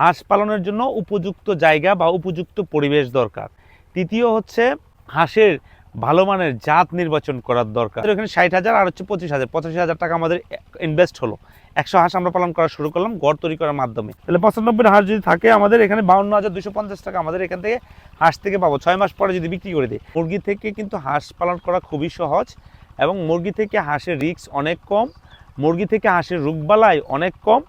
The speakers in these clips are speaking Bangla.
হাঁস পালনের জন্য উপযুক্ত জায়গা বা উপযুক্ত পরিবেশ দরকার। তৃতীয় হচ্ছে হাঁসের ভালো মানের জাত নির্বাচন করার দরকার। এখানে ষাট হাজার আর হচ্ছে পঁচিশ হাজার। পঁচাশি হাজার টাকা আমাদের ইনভেস্ট হলো। একশো হাঁস আমরা পালন করা শুরু করলাম গড় তৈরি করার মাধ্যমে। তাহলে পঁচানব্বই হাঁস যদি থাকে, আমাদের এখানে বাউন্ন হাজার দুশো পঞ্চাশ টাকা আমাদের এখান থেকে হাঁস থেকে পাবো। ছয় মাস পরে যদি বিক্রি করে দিই। মুরগি থেকে কিন্তু হাঁস পালন করা খুবই সহজ এবং মুরগি থেকে হাঁসের রিস্ক অনেক কম। মুরগি থেকে হাঁসের রোগবালাই অনেক কম।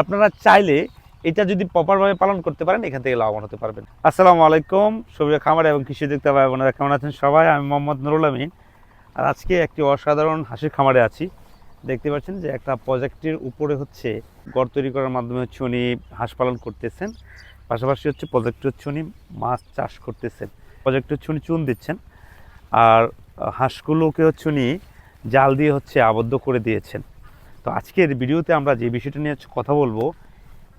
আপনারা চাইলে এটা যদি প্রপারভাবে পালন করতে পারেন, এখান থেকে লাভবান হতে পারবেন। আসসালামু আলাইকুম সবিরা খামার এবং কৃষি দেখতে ভাই বোনেরা, কেমন আছেন সবাই? আমি মোহাম্মদ নুরুল আমিন। আর আজকে একটি অসাধারণ হাঁসের খামারে আছি। দেখতে পাচ্ছেন যে একটা প্রজেক্টের উপরে হচ্ছে গড় তৈরি করার মাধ্যমে হচ্ছে উনি হাঁস পালন করতেছেন। পাশাপাশি হচ্ছে প্রজেক্ট হচ্ছে উনি মাছ চাষ করতেছেন। প্রজেক্ট হচ্ছে উনি চুন দিচ্ছেন। আর হাঁসগুলোকে হচ্ছে উনি জাল দিয়ে হচ্ছে আবদ্ধ করে দিয়েছেন। তো আজকের ভিডিওতে আমরা যে বিষয়টা নিয়ে কথা বলব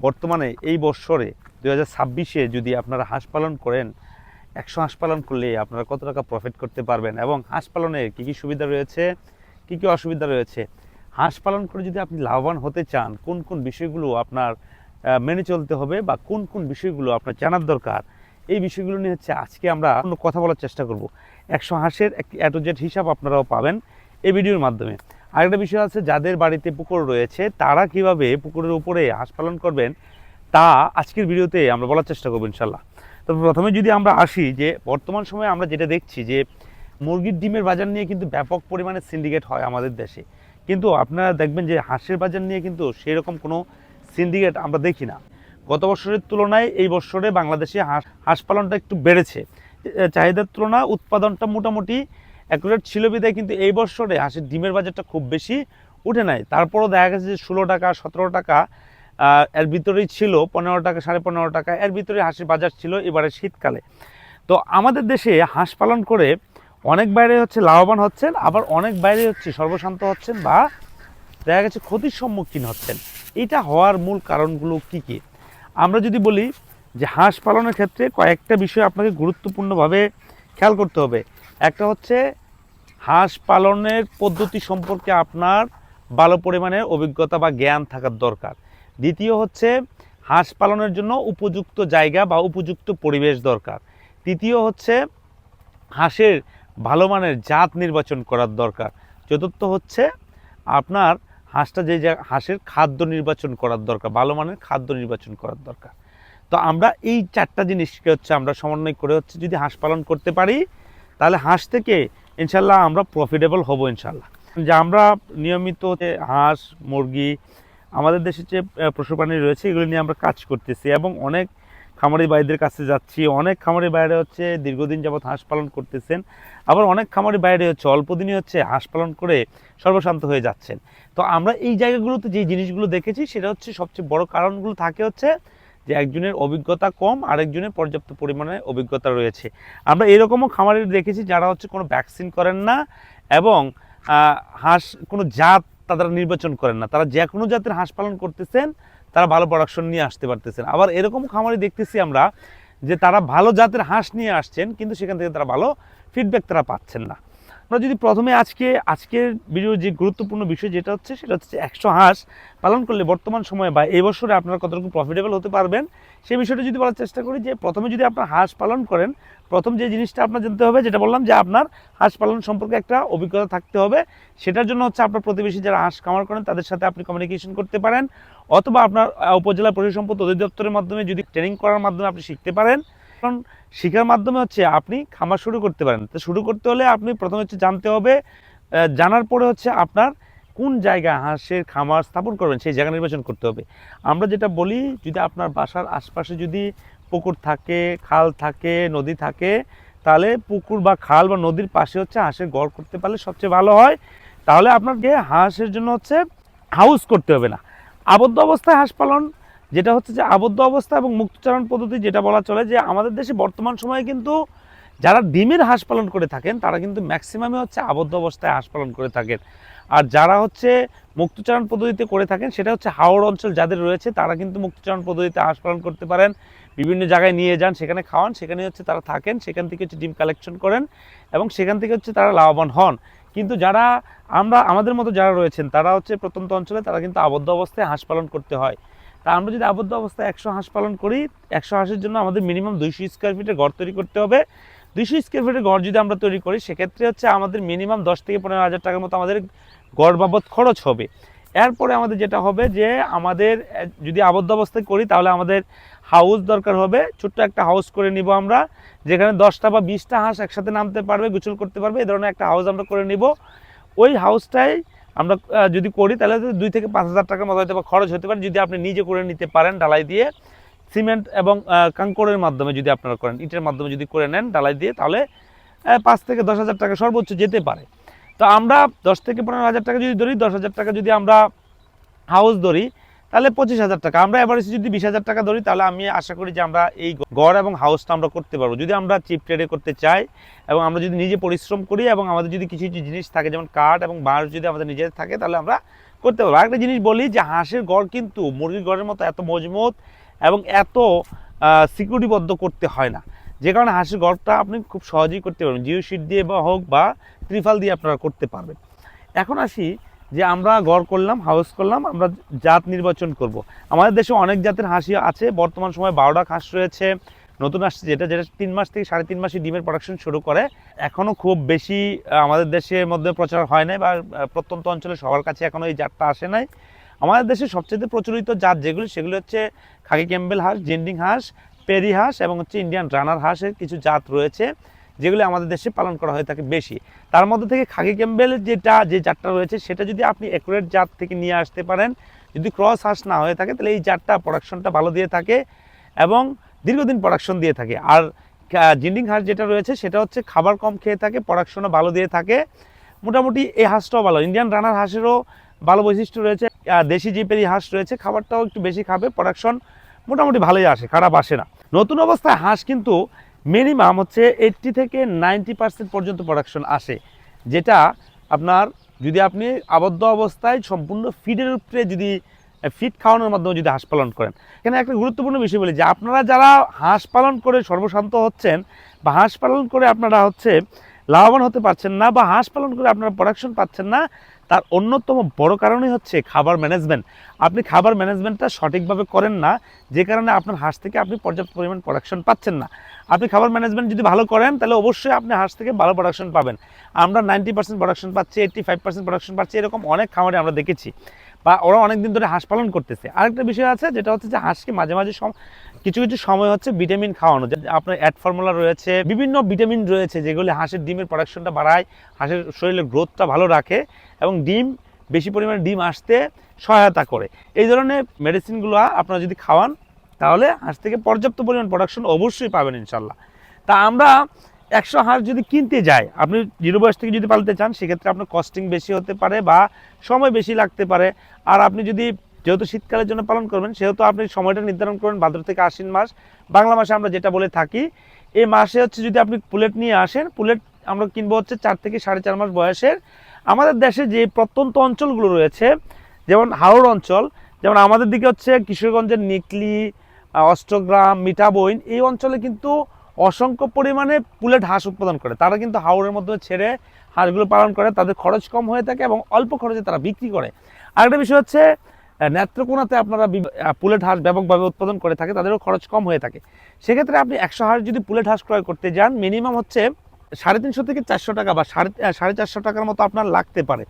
বর্তমানে এই বৎসরে দু হাজার ছাব্বিশে যদি আপনারা হাঁস পালন করেন, একশো হাঁস পালন করলে আপনারা কত টাকা প্রফিট করতে পারবেন এবং হাঁস পালনের কী কী সুবিধা রয়েছে, কী কী অসুবিধা রয়েছে? হাঁস পালন করে যদি আপনি লাভবান হতে চান, কোন কোন বিষয়গুলো আপনার মেনে চলতে হবে বা কোন কোন বিষয়গুলো আপনার জানার দরকার, এই বিষয়গুলো নিয়ে হচ্ছে আজকে আমরা কথা বলার চেষ্টা করব। একশো হাঁসের একটি অ্যাটোজেট হিসাব আপনারাও পাবেন এই ভিডিওর মাধ্যমে। আরেকটা বিষয় আছে, যাদের বাড়িতে পুকুর রয়েছে, তারা কীভাবে পুকুরের উপরে হাঁস পালন করবেন, তা আজকের ভিডিওতে আমরা বলার চেষ্টা করব ইনশাল্লাহ। তো প্রথমে যদি আমরা আসি যে, বর্তমান সময়ে আমরা যেটা দেখছি যে, মুরগির ডিমের বাজার নিয়ে কিন্তু ব্যাপক পরিমাণে সিন্ডিকেট হয় আমাদের দেশে। কিন্তু আপনারা দেখবেন যে, হাঁসের বাজার নিয়ে কিন্তু সেই রকম কোনো সিন্ডিকেট আমরা দেখি না। গত বছরের তুলনায় এই বছরে বাংলাদেশে হাঁস হাঁস পালনটা একটু বেড়েছে। চাহিদার তুলনা উৎপাদনটা মোটামুটি অ্যাকুরেট ছিল বিদায় কিন্তু এই বছরে হাঁসের ডিমের বাজারটা খুব বেশি উঠে নাই। তারপরও দেখা গেছে যে ষোলো টাকা, সতেরো টাকা এর ভিতরেই ছিল পনেরো টাকা, সাড়ে পনেরো টাকা, এর ভিতরে হাঁসের বাজার ছিল এবারে শীতকালে। তো আমাদের দেশে হাঁস পালন করে অনেক বাইরে হচ্ছে লাভবান হচ্ছেন, আবার অনেক বাইরে হচ্ছে সর্বশান্ত হচ্ছেন বা দেখা গেছে ক্ষতির সম্মুখীন হচ্ছেন। এটা হওয়ার মূল কারণগুলো কি কি? আমরা যদি বলি যে হাঁস পালনের ক্ষেত্রে কয়েকটা বিষয় আপনাকে গুরুত্বপূর্ণভাবে খেয়াল করতে হবে। একটা হচ্ছে হাঁস পালনের পদ্ধতি সম্পর্কে আপনার ভালো পরিমাণের অভিজ্ঞতা বা জ্ঞান থাকার দরকার। দ্বিতীয় হচ্ছে হাঁস পালনের জন্য উপযুক্ত জায়গা বা উপযুক্ত পরিবেশ দরকার। তৃতীয় হচ্ছে হাঁসের ভালো মানের জাত নির্বাচন করার দরকার। চতুর্থ হচ্ছে আপনার হাঁসটা যে হাঁসের খাদ্য নির্বাচন করার দরকার, ভালো মানের খাদ্য নির্বাচন করার দরকার। তো আমরা এই চারটা জিনিসকে হচ্ছে আমরা সমন্বয় করে হচ্ছে যদি হাঁস পালন করতে পারি তাহলে হাঁস থেকে ইনশাল্লাহ আমরা প্রফিটেবল হব ইনশাল্লাহ। যে আমরা নিয়মিত হাঁস, মুরগি, আমাদের দেশে যে পশুপ্রাণী রয়েছে, এগুলো নিয়ে আমরা কাজ করতেছি এবং অনেক খামারি ভাইদের কাছে যাচ্ছি। অনেক খামারি বাইরে হচ্ছে দীর্ঘদিন যাবৎ হাঁস পালন করতেছেন। আবার অনেক খামারি বাইরে হচ্ছে অল্প দিনই হচ্ছে হাঁস পালন করে সর্বশান্ত হয়ে যাচ্ছেন। তো আমরা এই জায়গাগুলোতে যে জিনিসগুলো দেখেছি, সেটা হচ্ছে সবচেয়ে বড় কারণগুলো থাকে হচ্ছে যে একজনের অভিজ্ঞতা কম, আরেকজনের পর্যাপ্ত পরিমাণে অভিজ্ঞতা রয়েছে। আমরা এরকমও খামারি দেখেছি যারা হচ্ছে কোনো ভ্যাকসিন করেন না এবং হাঁস কোনো জাত তারা নির্বাচন করেন না। তারা যে কোনো জাতের হাঁস পালন করতেছেন, তারা ভালো প্রোডাকশন নিয়ে আসতে পারতেছেন। আবার এরকম খামারি দেখতেছি আমরা যে তারা ভালো জাতের হাঁস নিয়ে আসছেন, কিন্তু সেখান থেকে তারা ভালো ফিডব্যাক তারা পাচ্ছেন না। আমরা যদি প্রথমে আজকে, আজকের ভিডিও যে গুরুত্বপূর্ণ বিষয় যেটা হচ্ছে, সেটা হচ্ছে একশো হাঁস পালন করলে বর্তমান সময়ে বা এই বছরে আপনারা কতটুকু প্রফিটেবল হতে পারবেন, সেই বিষয়টা যদি বলার চেষ্টা করি যে প্রথমে যদি আপনার হাঁস পালন করেন, প্রথম যে জিনিসটা আপনার জানতে হবে যেটা বললাম যে আপনার হাঁস পালন সম্পর্কে একটা অভিজ্ঞতা থাকতে হবে। সেটার জন্য হচ্ছে আপনার প্রতিবেশী যারা হাঁস কামার করেন, তাদের সাথে আপনি কমিউনিকেশন করতে পারেন অথবা আপনার উপজেলা পশু সম্পদ অধিদপ্তরের মাধ্যমে যদি ট্রেনিং করার মাধ্যমে আপনি শিখতে পারেন। কারণ শেখার মাধ্যমে হচ্ছে আপনি খামার শুরু করতে পারেন। তো শুরু করতে হলে আপনি প্রথমে হচ্ছে জানতে হবে জানার পরে হচ্ছে আপনার কোন জায়গায় হাঁসের খামার স্থাপন করবেন, সেই জায়গা নির্বাচন করতে হবে। আমরা যেটা বলি, যদি আপনার বাসার আশপাশে যদি পুকুর থাকে, খাল থাকে, নদী থাকে, তাহলে পুকুর বা খাল বা নদীর পাশে হচ্ছে হাঁসের গড় করতে পারলে সবচেয়ে ভালো হয়। তাহলে আপনাকে হাঁসের জন্য হচ্ছে হাউস করতে হবে না। আবদ্ধ অবস্থায় হাঁস পালন যেটা হচ্ছে যে আবদ্ধ অবস্থা এবং মুক্তচারণ পদ্ধতি যেটা বলা চলে যে আমাদের দেশে বর্তমান সময়ে কিন্তু যারা ডিমের হাঁস পালন করে থাকেন, তারা কিন্তু ম্যাক্সিমামে হচ্ছে আবদ্ধ অবস্থায় হাঁস পালন করে থাকেন। আর যারা হচ্ছে মুক্তচারণ পদ্ধতিতে করে থাকেন, সেটা হচ্ছে হাওড় অঞ্চল যাদের রয়েছে, তারা কিন্তু মুক্তচারণ পদ্ধতিতে হাঁস পালন করতে পারেন। বিভিন্ন জায়গায় নিয়ে যান, সেখানে খাওয়ান সেখানে হচ্ছে তারা থাকেন, সেখান থেকে হচ্ছে ডিম কালেকশন করেন এবং সেখান থেকে হচ্ছে তারা লাভবান হন। কিন্তু যারা আমরা, আমাদের মতো যারা রয়েছেন, তারা হচ্ছে প্রত্যন্ত অঞ্চলে তারা কিন্তু আবদ্ধ অবস্থায় হাঁস পালন করতে হয়। তা আমরা যদি আবদ্ধ অবস্থায় একশো হাঁস পালন করি, একশো হাঁসের জন্য আমাদের মিনিমাম দুইশো স্কোয়ার ফিটের ঘর তৈরি করতে হবে। দুইশো স্কোয়ার ফিটের ঘর যদি আমরা তৈরি করি, সেক্ষেত্রে হচ্ছে আমাদের মিনিমাম দশ থেকে পনেরো হাজার টাকার মতো আমাদের গড় বাবদ খরচ হবে। এরপরে আমাদের যেটা হবে যে, আমাদের যদি আবদ্ধ অবস্থায় করি, তাহলে আমাদের হাউস দরকার হবে। ছোট্ট একটা হাউস করে নিব আমরা, যেখানে দশটা বা বিশটা হাঁস একসাথে নামতে পারবে গোসল করতে পারবে। এ ধরনের একটা হাউস আমরা করে নিব। ওই হাউসটাই আমরা যদি করি, তাহলে দুই থেকে পাঁচ হাজার টাকার মতো হয়তো বা খরচ হতে পারে যদি আপনি নিজে করে নিতে পারেন ডালাই দিয়ে। সিমেন্ট এবং কাঙ্কড়ের মাধ্যমে যদি আপনারা করেন, ইটের মাধ্যমে যদি করে নেন ডালাই দিয়ে, তাহলে পাঁচ থেকে দশ হাজার টাকা সর্বোচ্চ যেতে পারে। তো আমরা দশ থেকে পনেরো হাজার টাকা যদি ধরি, দশ হাজার টাকা যদি আমরা হাউস ধরি তাহলে পঁচিশ হাজার টাকা। আমরা এভারেজ যদি বিশ হাজার টাকা ধরি, তাহলে আমি আশা করি যে আমরা এই গড় এবং হাউসটা আমরা করতে পারব। যদি আমরা চিপ ট্রেডে করতে চাই এবং আমরা যদি নিজে পরিশ্রম করি এবং আমাদের যদি কিছু কিছু জিনিস থাকে, যেমন কাঠ এবং বাঁশ যদি আমাদের নিজেদের থাকে, তাহলে আমরা করতে পারব। আরেকটা জিনিস বলি যে, হাঁসের গড় কিন্তু মুরগির গড়ের মতো এত মজবুত এবং এত সিকিউরিটিবদ্ধ করতে হয় না। যে কারণে হাঁসের গড়টা আপনি খুব সহজেই করতে পারবেন। জিও শিট দিয়ে বা হোক বা ত্রিফাল দিয়ে আপনারা করতে পারবেন। এখন আসি যে আমরা গড় করলাম হাউস করলাম, আমরা জাত নির্বাচন করব। আমাদের দেশে অনেক জাতের হাঁসি আছে, বর্তমান সময়ে বারোটা হাঁস রয়েছে, নতুন আসছে যেটা যেটা তিন মাস থেকে সাড়ে তিন মাসে ডিমের প্রোডাকশন শুরু করে। এখনও খুব বেশি আমাদের দেশের মধ্যে প্রচার হয় নাই বা প্রত্যন্ত অঞ্চলে সবার কাছে এখনও এই জাতটা আসে নাই। আমাদের দেশে সবচেয়ে প্রচলিত জাত যেগুলি, সেগুলি হচ্ছে খাকি ক্যাম্বেল হাঁস, জেন্ডিং হাঁস, পেরি হাঁস এবং হচ্ছে ইন্ডিয়ান রানার হাঁসের কিছু জাত রয়েছে। যেগুলি আমাদের দেশে পালন করা হয়ে থাকে বেশি। তার মধ্যে থেকে খাকি ক্যাম্বেলের যেটা, যে জাতটা রয়েছে, সেটা যদি আপনি একুরেট জাত থেকে নিয়ে আসতে পারেন, যদি ক্রস হাঁস না হয়ে থাকে, তাহলে এই জাতটা প্রোডাকশনটা ভালো দিয়ে থাকে এবং দীর্ঘদিন প্রোডাকশন দিয়ে থাকে। আর জিন্ডিং হাঁস যেটা রয়েছে, সেটা হচ্ছে খাবার কম খেয়ে থাকে প্রোডাকশনও ভালো দিয়ে থাকে। মোটামুটি এই হাঁসটাও ভালো। ইন্ডিয়ান রানার হাঁসেরও ভালো বৈশিষ্ট্য রয়েছে। দেশি জিপেরি হাঁস রয়েছে, খাবারটাও একটু বেশি খাবে। প্রোডাকশন মোটামুটি ভালোই আসে, খারাপ আসে না। নতুন অবস্থায় হাঁস কিন্তু মিনিমাম হচ্ছে এইট্টি থেকে নাইনটি পার্সেন্ট পর্যন্ত প্রোডাকশন আসে। যেটা আপনার যদি আপনি আবদ্ধ অবস্থায় সম্পূর্ণ ফিডের উপরে যদি ফিড খাওয়ানোর মাধ্যমে যদি হাঁস পালন করেন। এখানে একটা গুরুত্বপূর্ণ বিষয় বলি যে, আপনারা যারা হাঁস পালন করে সর্বশান্ত হচ্ছেন বা হাঁস পালন করে আপনারা হচ্ছে লাভবান হতে পারছেন না বা হাঁস পালন করে আপনারা প্রোডাকশন পাচ্ছেন না তার অন্যতম বড় কারণই হচ্ছে খাবার ম্যানেজমেন্ট আপনি খাবার ম্যানেজমেন্টটা সঠিকভাবে করেন না, যে কারণে আপনার হাঁস থেকে আপনি পর্যাপ্ত পরিমাণ প্রোডাকশন পাচ্ছেন না। আপনি খাবার ম্যানেজমেন্ট যদি ভালো করেন, তাহলে অবশ্যই আপনি হাঁস থেকে ভালো প্রোডাকশন পাবেন। আমরা নাইনটি পার্সেন্ট প্রোডাকশন পাচ্ছি এইট্টি ফাইভ পার্সেন্ট প্রোডাকশন পাচ্ছি, এরকম অনেক খামারে আমরা দেখেছি। বা ওরা অনেক দিন ধরে হাঁস পালন করতেছে। আরেকটা বিষয় আছে, যেটা হচ্ছে যে হাঁসকে মাঝে মাঝে কিছু কিছু সময় হচ্ছে ভিটামিন খাওয়ানো। যে আপনার অ্যাড ফর্মুলা রয়েছে, বিভিন্ন ভিটামিন রয়েছে, যেগুলি হাঁসের ডিমের প্রোডাকশনটা বাড়ায়, হাঁসের শরীরের গ্রোথটা ভালো রাখে। এবং ডিম, বেশি পরিমাণে ডিম আসতে সহায়তা করে। এই ধরনের মেডিসিনগুলো আপনারা যদি খাওয়ান, তাহলে হাঁস থেকে পর্যাপ্ত পরিমাণ প্রোডাকশন অবশ্যই পাবেন ইনশাল্লাহ তা আমরা একশো হাঁস যদি কিনতে যাই, আপনি জিরো বয়স থেকে যদি পালতে চান, সেক্ষেত্রে আপনার কস্টিং বেশি হতে পারে বা সময় বেশি লাগতে পারে। আর আপনি যদি যেহেতু শীতকালের জন্য পালন করবেন, সেহেতু আপনি সময়টা নির্ধারণ করবেন ভাদ্র থেকে আশ্বিন মাস, বাংলা মাসে আমরা যেটা বলে থাকি, এই মাসে হচ্ছে যদি আপনি পুলেট নিয়ে আসেন, পুলেট আমরা কিনবো হচ্ছে চার থেকে সাড়ে চার মাস বয়সের আমাদের দেশে যে প্রত্যন্ত অঞ্চলগুলো রয়েছে, যেমন হাওড় অঞ্চল, যেমন আমাদের দিকে হচ্ছে কিশোরগঞ্জের নিকলি অষ্টগ্রাম, মিঠাবইন, এই অঞ্চলে কিন্তু অসংখ্য পরিমাণে পুলেট হাঁস উৎপাদন করে। তারা কিন্তু হাওড়ের মধ্যে ছেড়ে হাঁসগুলো পালন করে, তাদের খরচ কম হয়ে থাকে এবং অল্প খরচে তারা বিক্রি করে। আরেকটা বিষয় হচ্ছে নেত্রকোনাতে আপনারা পুলেট হাঁস ব্যাপকভাবে উৎপাদন করে থাকে, তাদেরও খরচ কম হয়ে থাকে। সেক্ষেত্রে আপনি একশো হাঁস যদি পুলেট হাঁস ক্রয় করতে যান, মিনিমাম হচ্ছে সাড়ে তিনশো থেকে চারশো টাকা বা সাড়ে সাড়ে চারশো টাকার মতো আপনার লাগতে পারে।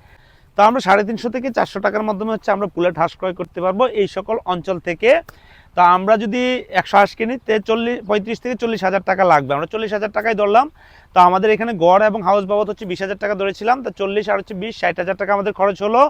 তো আমরা সাড়ে তিনশো থেকে চারশো টাকার মাধ্যমে হচ্ছে আমরা পুলেট হাঁস ক্রয় করতে পারব এই সকল অঞ্চল থেকে। তা আমরা যদি একশো হাঁস কিনি, তে চল্লিশ, পঁয়ত্রিশ থেকে চল্লিশ হাজার টাকা লাগবে। আমরা চল্লিশ হাজার টাকায় ধরলাম। তো আমাদের এখানে গড় এবং হাউস বাবদ হচ্ছে বিশ হাজার টাকা ধরেছিলাম। তো চল্লিশ আর হচ্ছে বিশ, ষাট হাজার টাকা আমাদের খরচ হলো।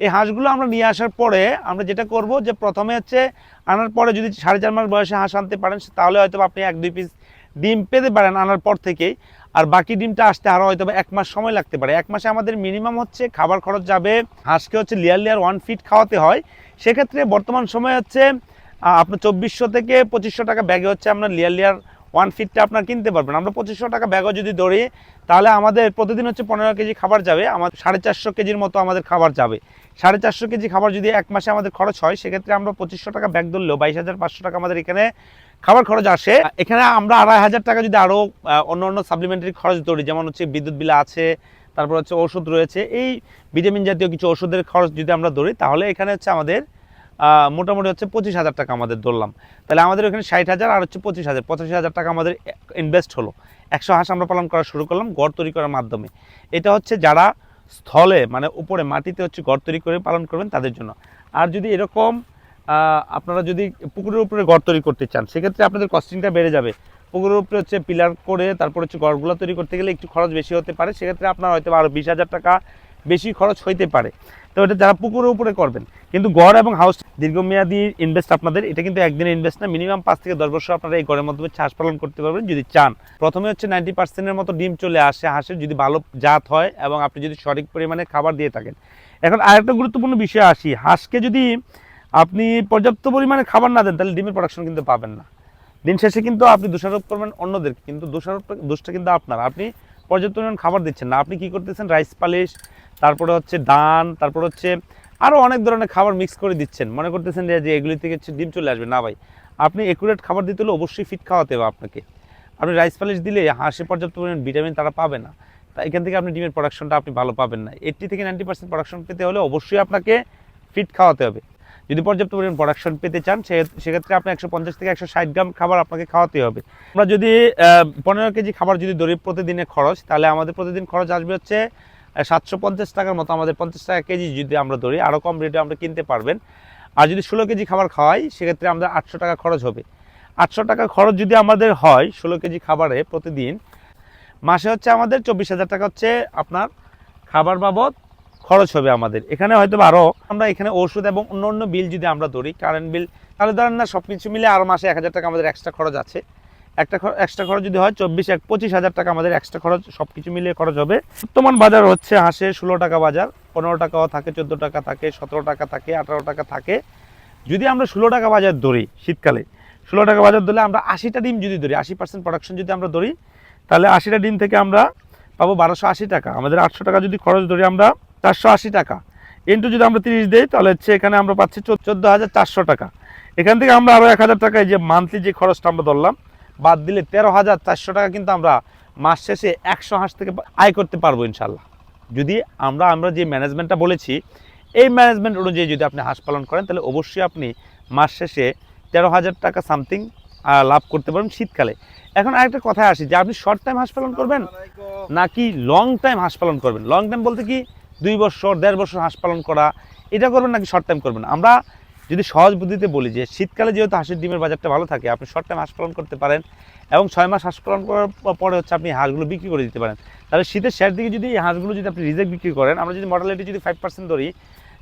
এই হাঁসগুলো আমরা নিয়ে আসার পরে আমরা যেটা করব যে প্রথমে হচ্ছে আনার পরে যদি সাড়ে চার মাস বয়সে হাঁস আনতে পারেন, তাহলে হয়তো আপনি এক দুই পিস ডিম পেতে পারেন আনার পর থেকেই। আর বাকি ডিমটা আসতে আরও হয়তো এক মাস সময় লাগতে পারে। এক মাসে আমাদের মিনিমাম হচ্ছে খাবার খরচ যাবে, হাঁসকে হচ্ছে লেয়ার লেয়ার ওয়ান ফিট খাওয়াতে হয়। সেক্ষেত্রে বর্তমান সময় হচ্ছে আপনার চব্বিশশো থেকে পঁচিশশো টাকা ব্যাগে হচ্ছে আপনার লেয়ার লেয়ার ওয়ান ফিটটা আপনার কিনতে পারবেন। আমরা পঁচিশশো টাকা ব্যাগও যদি ধরি, তাহলে আমাদের প্রতিদিন হচ্ছে পনেরো কেজি খাবার যাবে। আমাদের সাড়ে চারশো কেজির মতো আমাদের খাবার যাবে। সাড়ে চারশো কেজি খাবার যদি এক মাসে আমাদের খরচ হয়, সেক্ষেত্রে আমরা পঁচিশশো টাকা ব্যাগ ধরলেও বাইশ হাজার পাঁচশো টাকা আমাদের এখানে খাবার খরচ আসে। এখানে আমরা আড়াই হাজার টাকা যদি আরও অন্য অন্য সাপ্লিমেন্টারি খরচ ধরি, যেমন হচ্ছে বিদ্যুৎ বিল আছে, তারপর হচ্ছে ওষুধ রয়েছে, এই ভিটামিন জাতীয় কিছু ওষুধের খরচ যদি আমরা ধরি, তাহলে এখানে হচ্ছে আমাদের মোটামুটি হচ্ছে পঁচিশ হাজার টাকা আমাদের ধরলাম। তাহলে আমাদের ওখানে ষাট হাজার আর হচ্ছে পঁচিশ হাজার। পঁচাশি হাজার টাকা আমাদের ইনভেস্ট হলো। একশো হাঁস আমরা পালন করা শুরু করলাম ঘর তৈরি করার মাধ্যমে। এটা হচ্ছে যারা স্থলে মানে উপরে মাটিতে হচ্ছে ঘর তৈরি করে পালন করবেন তাদের জন্য। আর যদি এরকম আপনারা যদি পুকুরের উপরে গড় তৈরি করতে চান, সেক্ষেত্রে আপনাদের কস্টিংটা বেড়ে যাবে। পুকুরের উপরে হচ্ছে পিলার করে তারপর হচ্ছে ঘরগুলো তৈরি করতে গেলে একটু খরচ বেশি হতে পারে, সেক্ষেত্রে আপনার হয়তো আরও বিশ হাজার টাকা বেশি খরচ হইতে পারে। তো এটা যারা পুকুরের উপরে করবেন, কিন্তু গড় এবং হাউস দীর্ঘমেয়াদী ইনভেস্ট আপনাদের, এটা কিন্তু একদিনের ইনভেস্ট না মিনিমাম পাঁচ থেকে দশ বছর আপনারা এই গড়ের মাধ্যমে চাষ পালন করতে পারবেন যদি চান। প্রথমে হচ্ছে নাইনটি পার্সেন্টের মতো ডিম চলে আসে হাঁসের, যদি ভালো জাত হয় এবং আপনি যদি সঠিক পরিমাণে খাবার দিয়ে থাকেন। এখন আরেকটা গুরুত্বপূর্ণ বিষয় আসি, হাঁসকে যদি আপনি পর্যাপ্ত পরিমাণে খাবার না দেন, তাহলে ডিমের প্রোডাকশন কিন্তু পাবেন না। দিন শেষে কিন্তু আপনি দোষারোপ করবেন অন্যদেরকে, কিন্তু দোষারোপ, দোষটা কিন্তু আপনার। আপনি পর্যাপ্ত পরিমাণ খাবার দিচ্ছেন না। আপনি কি করতেছেন? রাইস পালিশ তারপরে হচ্ছে ডান, তারপর হচ্ছে আরও অনেক ধরনের খাবার মিক্স করে দিচ্ছেন। মনে করতেছেন যে এগুলি থেকে হচ্ছে ডিম চলে আসবে। না ভাই, আপনি একুরেট খাবার দিতে হলে অবশ্যই ফিট খাওয়াতে হবে আপনাকে। আপনি রাইস পালিশ দিলে হাঁসে পর্যাপ্ত পরিমাণ ভিটামিন তারা পাবে না। তা এখান থেকে আপনি ডিমের প্রোডাকশনটা আপনি ভালো পাবেন না। এইট্টি থেকে নাইনটি পার্সেন্ট প্রোডাকশন পেতে হলে অবশ্যই আপনাকে ফিট খাওয়াতে হবে। যদি পর্যাপ্ত পরিমাণ প্রোডাকশন পেতে চান সেক্ষেত্রে আপনি একশো পঞ্চাশ থেকে একশো ষাট গ্রাম খাবার আপনাকে খাওয়াতে হবে। আমরা যদি পনেরো কেজি খাবার যদি ধরি প্রতিদিনের খরচ, তাহলে আমাদের প্রতিদিন খরচ আসবে হচ্ছে সাতশো পঞ্চাশ টাকার মতো। আমাদের পঞ্চাশ টাকা কেজি যদি আমরা ধরি আরও কম রেটে আমরা কিনতে পারবেন। আর যদি ষোলো কেজি খাবার খাওয়াই, সেক্ষেত্রে আমাদের আটশো টাকা খরচ হবে। আটশো টাকা খরচ যদি আমাদের হয়, ষোলো কেজি খাবারে প্রতিদিন, মাসে হচ্ছে আমাদের চব্বিশ হাজার টাকা হচ্ছে আপনার খাবার বাবদ খরচ হবে আমাদের। এখানে হয়তো আরও আমরা এখানে ওষুধ এবং অন্য অন্য বিল যদি আমরা ধরি কারেন্ট বিল তাহলে ধরেন না সব কিছু মিলে আরও মাসে এক হাজার টাকা আমাদের এক্সট্রা খরচ আছে। একটা এক্সট্রা খরচ যদি হয়, চব্বিশ এক পঁচিশ হাজার টাকা আমাদের এক্সট্রা খরচ সব কিছু মিলিয়ে খরচ হবে। বর্তমান বাজার হচ্ছে হাঁসের ষোলো টাকা বাজার, পনেরো টাকাও থাকে, চোদ্দ টাকা থাকে, সতেরো টাকা থাকে, আঠারো টাকা থাকে। যদি আমরা ষোলো টাকা বাজার ধরি শীতকালে, ষোলো টাকা বাজার ধরলে আমরা আশিটা ডিম যদি ধরি, আশি পার্সেন্ট প্রোডাকশন যদি আমরা ধরি, তাহলে আশিটা ডিম থেকে আমরা পাবো বারোশো আশি টাকা। আমাদের আটশো টাকা যদি খরচ ধরি আমরা চারশো আশি টাকা। ইন্টু যদি আমরা তিরিশ দিই তাহলে হচ্ছে এখানে আমরা পাচ্ছি চোদ্দ হাজার চারশো টাকা। এখান থেকে আমরা আরও এক হাজার টাকায় যে মান্থলি যে খরচটা আমরা ধরলাম বাদ দিলে তেরো হাজার চারশো টাকা কিন্তু আমরা মাস শেষে একশো হাঁস থেকে আয় করতে পারব ইনশাল্লাহ। যদি আমরা আমরা যে ম্যানেজমেন্টটা বলেছি এই ম্যানেজমেন্ট অনুযায়ী যদি আপনি হাঁস পালন করেন তাহলে অবশ্যই আপনি মাস শেষে তেরো হাজার টাকা সামথিং লাভ করতে পারবেন শীতকালে। এখন আরেকটা কথা আসি যে আপনি শর্ট টাইম হাঁস পালন করবেন? নাকি লং টাইম হাঁস পালন করবেন? লং টাইম বলতে কি? দুই বছর, দেড় বছর হাঁস পালন করা, এটা করবেন নাকি শর্ট টাইম করবেন? আমরা যদি সহজ বুদ্ধিতে বলি যে, শীতকালে যেহেতু হাঁসের ডিমের বাজারটা ভালো থাকে, আপনি শর্ট টাইম হাঁস পালন করতে পারেন এবং ছয় মাস হাঁস পালন করার পরে হচ্ছে আপনি হাঁসগুলো বিক্রি করে দিতে পারেন। তাহলে শীতের শেষ দিকে যদি হাঁসগুলো যদি আপনি রিজেক্ট বিক্রি করেন, আমরা যদি মর্টালিটি যদি ফাইভ পার্সেন্ট ধরি,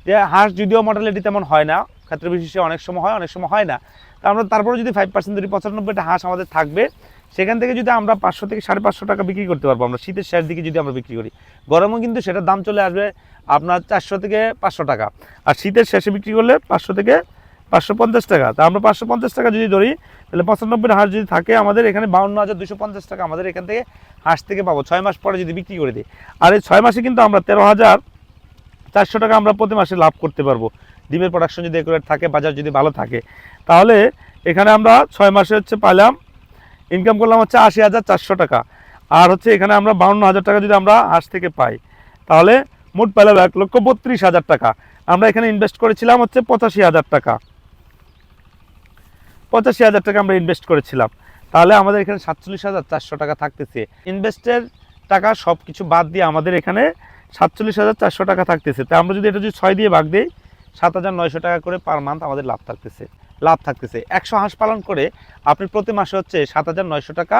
যে হাঁস যদিও মর্টালিটি তেমন হয় না ক্ষেত্র বিশেষে অনেক সময় হয়, অনেক সময় হয় না, তা আমরা তারপরে যদি ফাইভ পার্সেন্ট ধরি, পঁচানব্বইটা হাঁস আমাদের থাকবে। সেখান থেকে যদি আমরা পাঁচশো থেকে সাড়ে পাঁচশো টাকা বিক্রি করতে পারব, আমরা শীতের শেষ দিকে যদি আমরা বিক্রি করি। গরমও কিন্তু সেটার দাম চলে আসবে আপনার চারশো থেকে পাঁচশো টাকা। আর শীতের শেষে বিক্রি করলে পাঁচশো থেকে পাঁচশো পঞ্চাশ টাকা। তা আমরা পাঁচশো পঞ্চাশ টাকা যদি ধরি, তাহলে পঁচানব্বই হাঁস যদি থাকে, আমাদের এখানে বাউন্ন হাজার দুশো পঞ্চাশ টাকা আমাদের এখান থেকে হাঁস থেকে পাবো, ছয় মাস পরে যদি বিক্রি করে দিই। আর এই ছয় মাসে কিন্তু আমরা তেরো হাজার চারশো টাকা আমরা প্রতি মাসে লাভ করতে পারব। ডিমের প্রোডাকশন যদি একুরেট থাকে, বাজার যদি ভালো থাকে। তাহলে এখানে আমরা ছয় মাসে হচ্ছে পাইলাম ইনকাম করলাম হচ্ছে আশি হাজার চারশো টাকা। আর হচ্ছে এখানে আমরা বাউন্ন হাজার টাকা যদি আমরা হাঁস থেকে পাই, তাহলে মোট পেলাম এক লক্ষ বত্রিশ হাজার টাকা। আমরা এখানে ইনভেস্ট করেছিলাম হচ্ছে পঁচাশি হাজার টাকা। পঁচাশি হাজার টাকা আমরা ইনভেস্ট করেছিলাম। তাহলে আমাদের এখানে সাতচল্লিশ হাজার চারশো টাকা থাকতেছে। ইনভেস্টের টাকা সব কিছু বাদ দিয়ে আমাদের এখানে সাতচল্লিশ হাজার চারশো টাকা থাকতেছে। তা আমরা যদি এটা যদি ছয় দিয়ে ভাগ দিই, সাত হাজার নয়শো টাকা করে পার মান্থ আমাদের লাভ থাকতেছে। লাভ থাকতেছে। একশো হাঁস পালন করে আপনি প্রতি মাসে হচ্ছে সাত হাজার নয়শো টাকা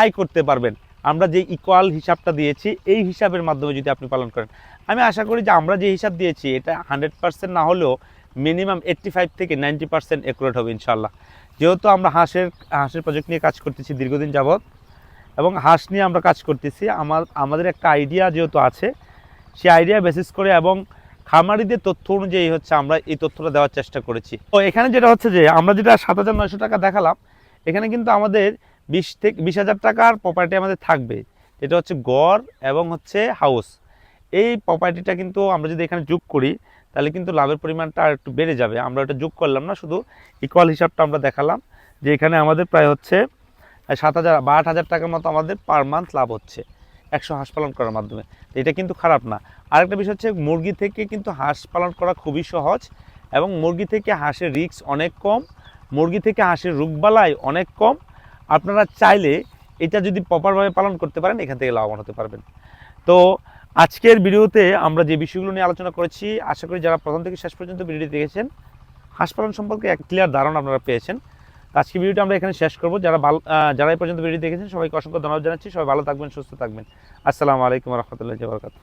আয় করতে পারবেন। আমরা যে ইকুয়াল হিসাবটা দিয়েছি, এই হিসাবের মাধ্যমে যদি আপনি পালন করেন। আমি আশা করি যে আমরা যে হিসাব দিয়েছি, এটা হান্ড্রেড পার্সেন্ট না হলেও মিনিমাম এইট্টি ফাইভ থেকে নাইনটি পার্সেন্ট একুরেট হবে ইনশাল্লাহ যেহেতু আমরা হাঁসের হাঁসের প্রজেক্ট নিয়ে কাজ করতেছি দীর্ঘদিন যাবৎ এবং হাঁস নিয়ে আমরা কাজ করতেছি, আমার, আমাদের একটা আইডিয়া যেহেতু আছে, সেই আইডিয়া বেসিস করে এবং খামারিদের তথ্য অনুযায়ী হচ্ছে আমরা এই তথ্যটা দেওয়ার চেষ্টা করেছি। তো এখানে যেটা হচ্ছে যে, আমরা যেটা সাত হাজার নয়শো টাকা দেখালাম, এখানে কিন্তু আমাদের বিশ থেকে বিশ হাজার টাকার প্রপার্টি আমাদের থাকবে। যেটা হচ্ছে গড় এবং হচ্ছে হাউস এই প্রপার্টিটা কিন্তু আমরা যদি এখানে যোগ করি, তাহলে কিন্তু লাভের পরিমাণটা আর একটু বেড়ে যাবে। আমরা এটা যোগ করলাম না, শুধু ইকুয়াল হিসাবটা আমরা দেখালাম, যে এখানে আমাদের প্রায় হচ্ছে সাত হাজার বা আট হাজার টাকার মতো আমাদের পার মান্থ লাভ হচ্ছে, একশো হাঁস পালন করার মাধ্যমে। এটা কিন্তু খারাপ না। আরেকটা বিষয় হচ্ছে মুরগি থেকে কিন্তু হাঁস পালন করা খুবই সহজ এবং মুরগি থেকে হাঁসের রিস্ক অনেক কম, মুরগি থেকে হাঁসের রোগবালাই অনেক কম। আপনারা চাইলে এটা যদি প্রপারভাবে পালন করতে পারেন, এখান থেকে লাভবান হতে পারবেন। তো আজকের ভিডিওতে আমরা যে বিষয়গুলো নিয়ে আলোচনা করেছি, আশা করি যারা প্রথম থেকে শেষ পর্যন্ত ভিডিওটি দেখেছেন, হাঁস পালন সম্পর্কে এক ক্লিয়ার ধারণা আপনারা পেয়েছেন। আজকে ভিডিওটা আমরা এখানে শেষ করব। যারা ভালো যারা এই পর্যন্ত ভিডিও দেখেছেন, সবাইকে অসংখ্য ধন্যবাদ জানাচ্ছি। সবাই ভালো থাকবেন, সুস্থ থাকবেন। আসসালামু আলাইকুম রহমতুল্লাহ বরকাত